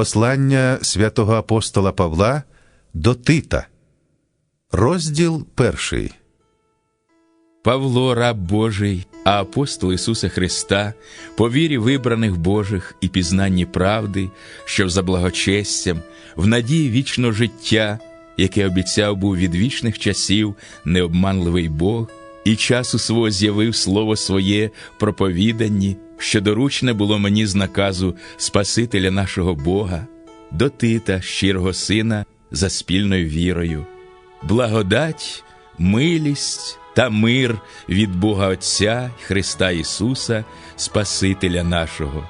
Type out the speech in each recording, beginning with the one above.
Послання святого апостола Павла до Тита. Розділ перший. Павло, раб Божий, а апостол Ісуса Христа, по вірі вибраних Божих і пізнанні правди, що за благочестям, в надії вічного життя, яке обіцяв був від вічних часів необманливий Бог, і часу свого з'явив слово своє проповіданні, що доручне було мені з наказу Спасителя нашого Бога, до Тита, щирого сина, за спільною вірою. Благодать, милість та мир від Бога Отця Христа Ісуса, Спасителя нашого.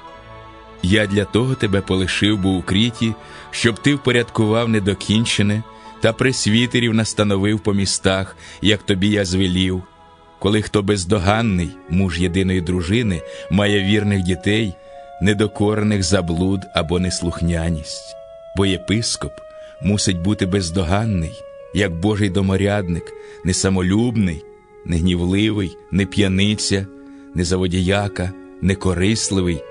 Я для того тебе полишив був у кріті, щоб ти впорядкував недокінчене та пресвітерів настановив по містах, як тобі я звелів. Коли хто бездоганний, муж єдиної дружини, має вірних дітей, недокорених за блуд або неслухняність, бо єпископ мусить бути бездоганний, як Божий доморядник, не самолюбний, не гнівливий, не п'яниця, не заводіяка, не корисливий,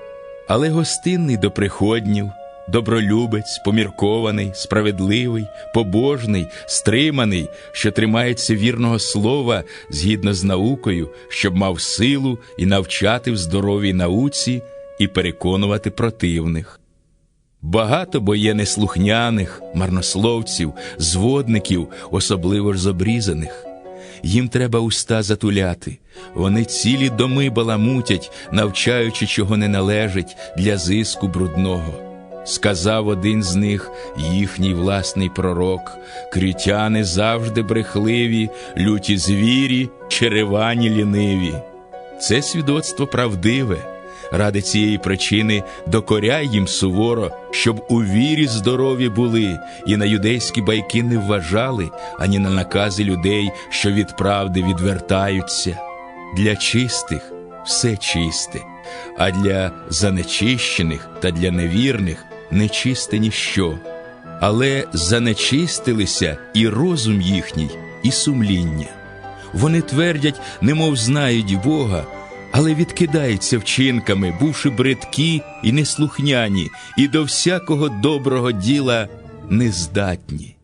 але гостинний до приходнів, добролюбець, поміркований, справедливий, побожний, стриманий, що тримається вірного слова згідно з наукою, щоб мав силу і навчати в здоровій науці і переконувати противних. Багато бо є неслухняних, марнословців, зводників, особливо ж зобрізаних. Їм треба уста затуляти. Вони цілі доми баламутять, навчаючи, чого не належить для зиску брудного. Сказав один з них, їхній власний пророк, крітяни завжди брехливі, люті звірі, черевані ліниві. Це свідоцтво правдиве. Ради цієї причини докоряй їм суворо, щоб у вірі здорові були, і на юдейські байки не вважали, ані на накази людей, що від правди відвертаються. Для чистих все чисте, а для занечищених та для невірних нечисте ніщо. Але занечистилися і розум їхній, і сумління. Вони твердять, немов знають Бога, але відкидаються вчинками, бувши бридкі і неслухняні, і до всякого доброго діла нездатні.